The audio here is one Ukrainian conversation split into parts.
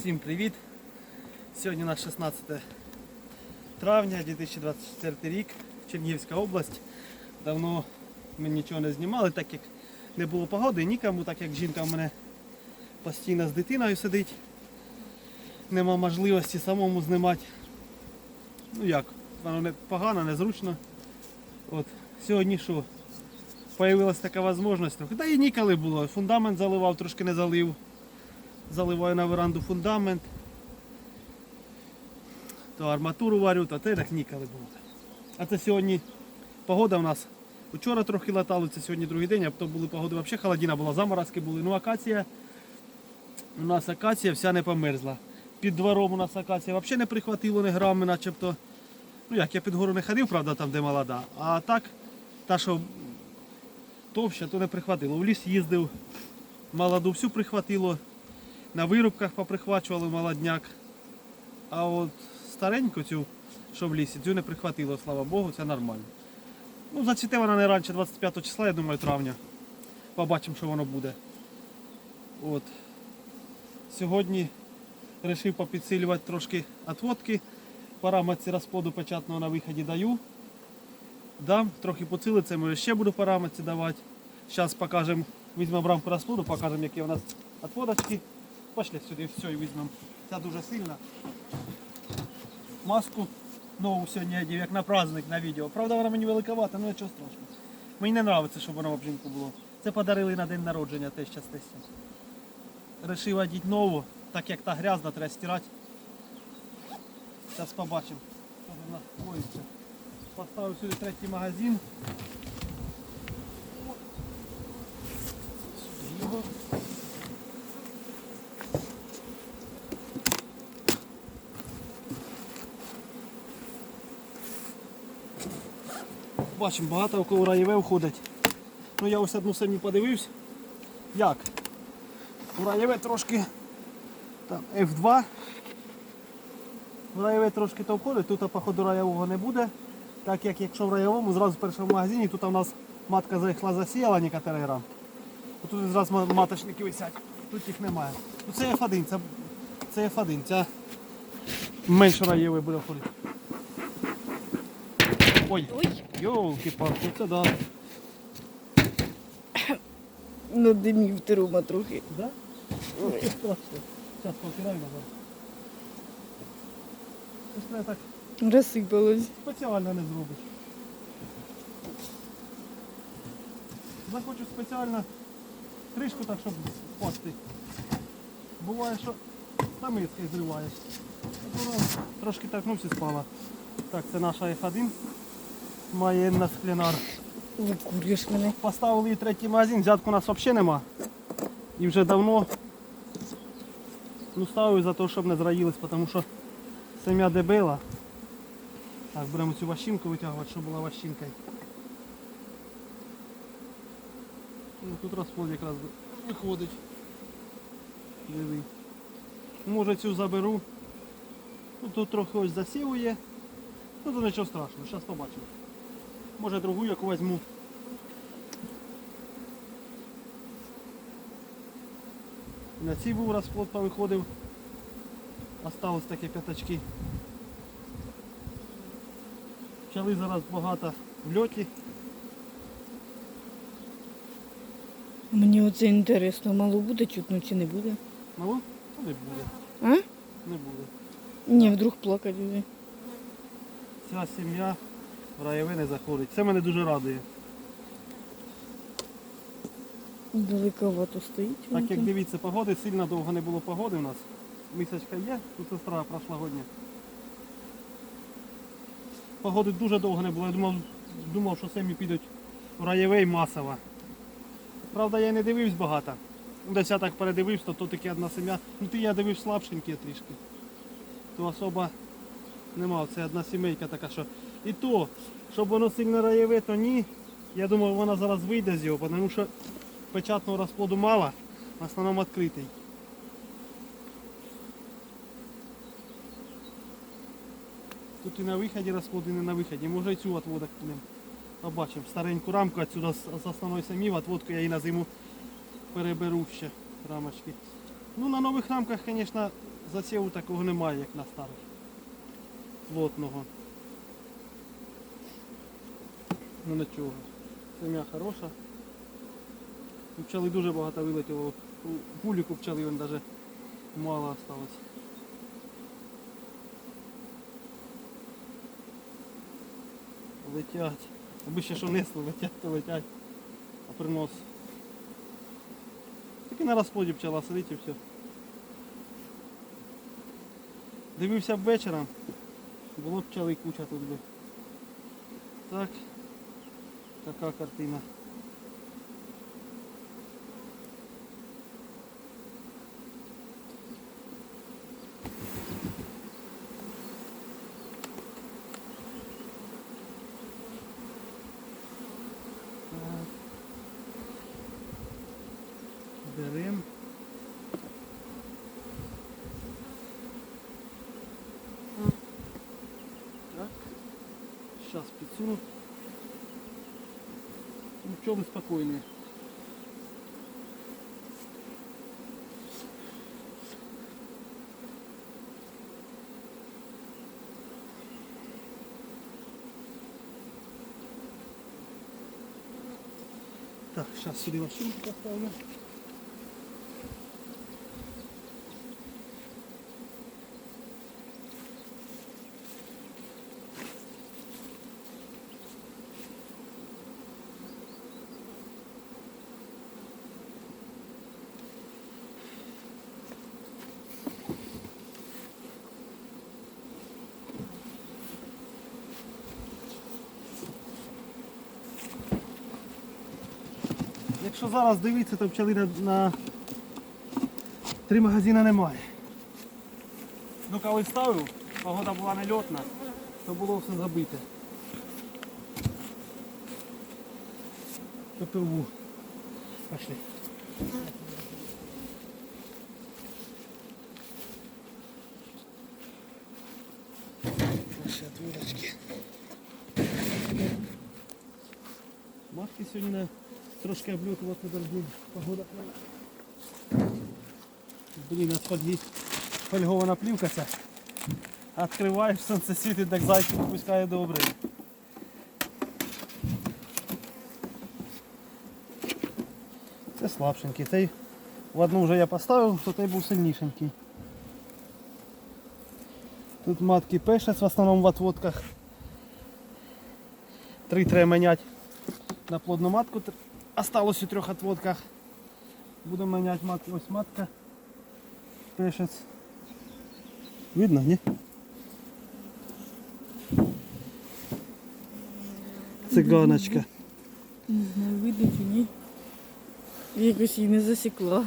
Всім привіт! Сьогодні у нас 16 травня 2024 рік, Чернігівська область. Давно ми нічого не знімали, так як не було погоди нікому, так як жінка в мене постійно з дитиною сидить. Нема можливості самому знімати. Ну як, воно не погано, незручно. От, сьогодні що? Появилась така можливість. Та і ніколи було. Фундамент заливав, трошки не залив. Заливаю на веранду фундамент. То арматуру варю, то те так ніколи було. А це сьогодні погода у нас. Вчора трохи латали, це сьогодні другий день, а то були погоди взагалі холодина була, заморозки були. Ну акація, у нас акація вся не померзла. Під двором у нас акація взагалі не прихватило не грами, начебто. Ну як, я під гору не ходив, правда, там де молода. А так, та, що товща, то не прихватило. В ліс їздив, молоду всю прихватило, на вирубках поприхвачували молодняк. А от стареньку цю, що в лісі, цю не прихватило, слава Богу, це нормально. Ну, зацвіте вона не раніше 25 числа, я думаю, травня. Побачимо, що воно буде. От. Сьогодні вирішив попідсилювати трошки отводки. Параметри розплоду печатного на виході даю. Дам, трохи поцілиться, може ще буду параметри давати. Зараз покажемо, візьмемо рамку розплоду, покажемо, які у нас отводочки. Пошли сюди, все і візьмемо. Ця дуже сильна. Маску нову сьогодні одів, як на праздник на відео. Правда, вона мені великовата, але нічого страшного. Мені не подобається, щоб вона в обжимку було. Це подарили на день народження теж частиці. Рішив одіти нову, так як та грязна, треба стирати. Зараз побачимо. Поставив сюди третій магазин. О. Сюди його. Бачимо, багато у кого раєве входить. Ну я ось одну самі подивився. Як? У раєве трошки там F2. В раєве трошки то входить, тут походу раєвого не буде. Так як якщо в раєвому, зразу в першому магазині, тут у нас матка зайшла засіяла некоторі грам. Тут зразу маточники висять, тут їх немає. Ну, це F1, це, це F1, ця менше раєве буде входити. Ой, Ой, йолки-палки, це да. надимів трума трохи. Да? Ой. Сейчас повтираю назад. Ж треба так Розсипалось. спеціально не зробиш. Захочу спеціально кришку так, щоб впасти. Буває, що самицькою зриваєш. Вона Трошки торкнувся спала. Так, це наша F1. Має на склянар. Викурюєш мене. Поставили її третій магазин, взятку у нас взагалі нема. І вже давно ну, ставив за те, щоб не зраїлись, тому що сім'я дебила. Так, беремо цю ващинку витягувати, щоб була ващинкою. Ну, тут розплод якраз виходить. Диви. Може цю заберу. Ну, тут трохи ось засіву є. Ну то нічого страшного, зараз побачимо. Може другу яку візьму. На цій був розплод повиходив. Осталось такі п'ятачки. Пчели зараз багато в льоті. Мені оце інтересно, мало буде чутно чи не буде? Мало? Та не буде. А? Не буде. Ні, вдруг плакати буде. Ця сім'я в не заходить. Це мене дуже радує. Далековато стоїть. Так як дивіться, погоди сильно довго не було погоди у нас. Місячка є, тут сестра прошлогодня. Погоди дуже довго не було. Я думав, думав що самі підуть у раєвей масово. Правда, я не дивився багато. Десь я так передивився, то, то таки одна сім'я. Ну ти я дивився слабшенькі трішки. То особа нема. Це одна сімейка така, що. І то, щоб воно сильно раєве, то ні. Я думав, вона зараз вийде з його, тому що печатного розплоду мало, в основному відкритий. Тут і на виході розплод, і не на виході. Може і цю отводок кинемо. Побачимо. Стареньку рамку отсюда з основної самі, отводку я її на зиму переберу ще рамочки. Ну на нових рамках, звісно, засіву такого немає, як на старих. Плотного. Ну нічого. Сім'я хороша. У пчели дуже багато вилетіло. У гуліку пчели він навіть мало осталось. Летять. Аби ще що несли, летять, то летять. А принос. Тільки на розплоді пчела сидить і все. Дивився б вечором, було б пчели куча тут би. Так, така картина. Берем. Так. Сейчас підсуну. Ну, пчелы спокойные. Так, сейчас сюда машинку поставлю. Якщо зараз дивитися, то пчели на, на три магазини немає. Ну коли ставив, погода була нельотна, то було все забите. ППУ. Пошли. Наші отводочки. Матки сьогодні трошки облютувати должны. Погода. Блін, нас під'їзд фольгована плівка ця. Откриваєш, сонце світить, так зайчик випускає добре. Це слабшенький. Цей в одну вже я поставив, то той був сильнішенький. Тут матки пешець в основному в отводках. Три треба міняти на плодну матку. Осталось у трьох отводках. Будемо міняти матку. Ось матка. Пешець. Видно, ні? Циганочка. Не знаю, видно чи ні. Я Якось її не засікла.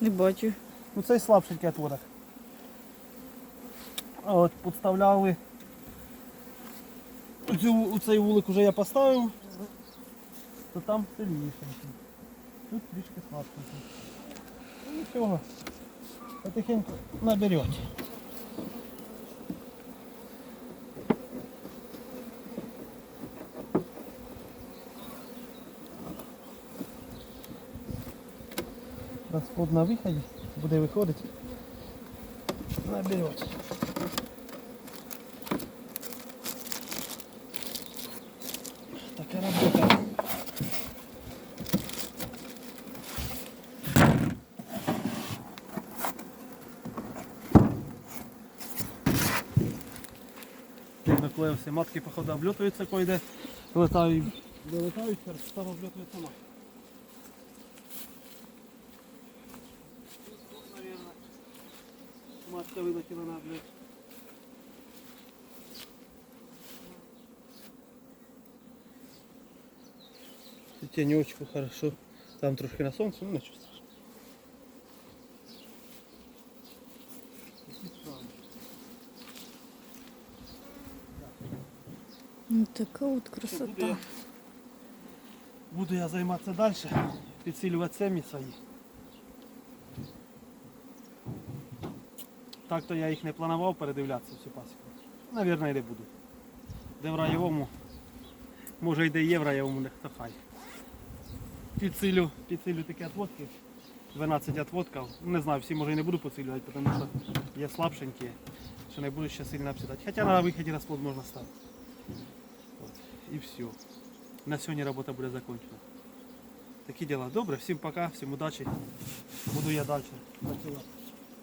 Не бачу. Ну цей слабшенький отводок. От підставляли. Цю, цей вулик вже я поставив, то там сильнішенький. Тут трішки слабшенький. Ну нічого. Потихеньку наберете. Розплод на виході буде виходити. Наберете. Така робота. Наклеївся, матки походу обльотуються койде, летають, долетають, став обльотується матки. Наверное. Матка вилетіла на обльот. Тенечку хорошо. Там трошки на сонці, ну нічого страшного. Така от красота. буду я займатися далі, підсилювати сем'ї свої. Так то я їх не планував передивлятися всю пасіку. Навірно, не буду. Де в раєвому, може і де є в раєвому, не хто хай. Підсилю, підсилю такі отводки. 12 отводків. Не знаю, всі може і не буду поцілювати, тому що є слабшенькі, що не буду ще сильно обсідати. Хоча на виході розплод можна ставити. І все. На сегодня работа будет закончена. Такие дела. Добре, всем пока, всем удачи. Буду я дальше. працювати.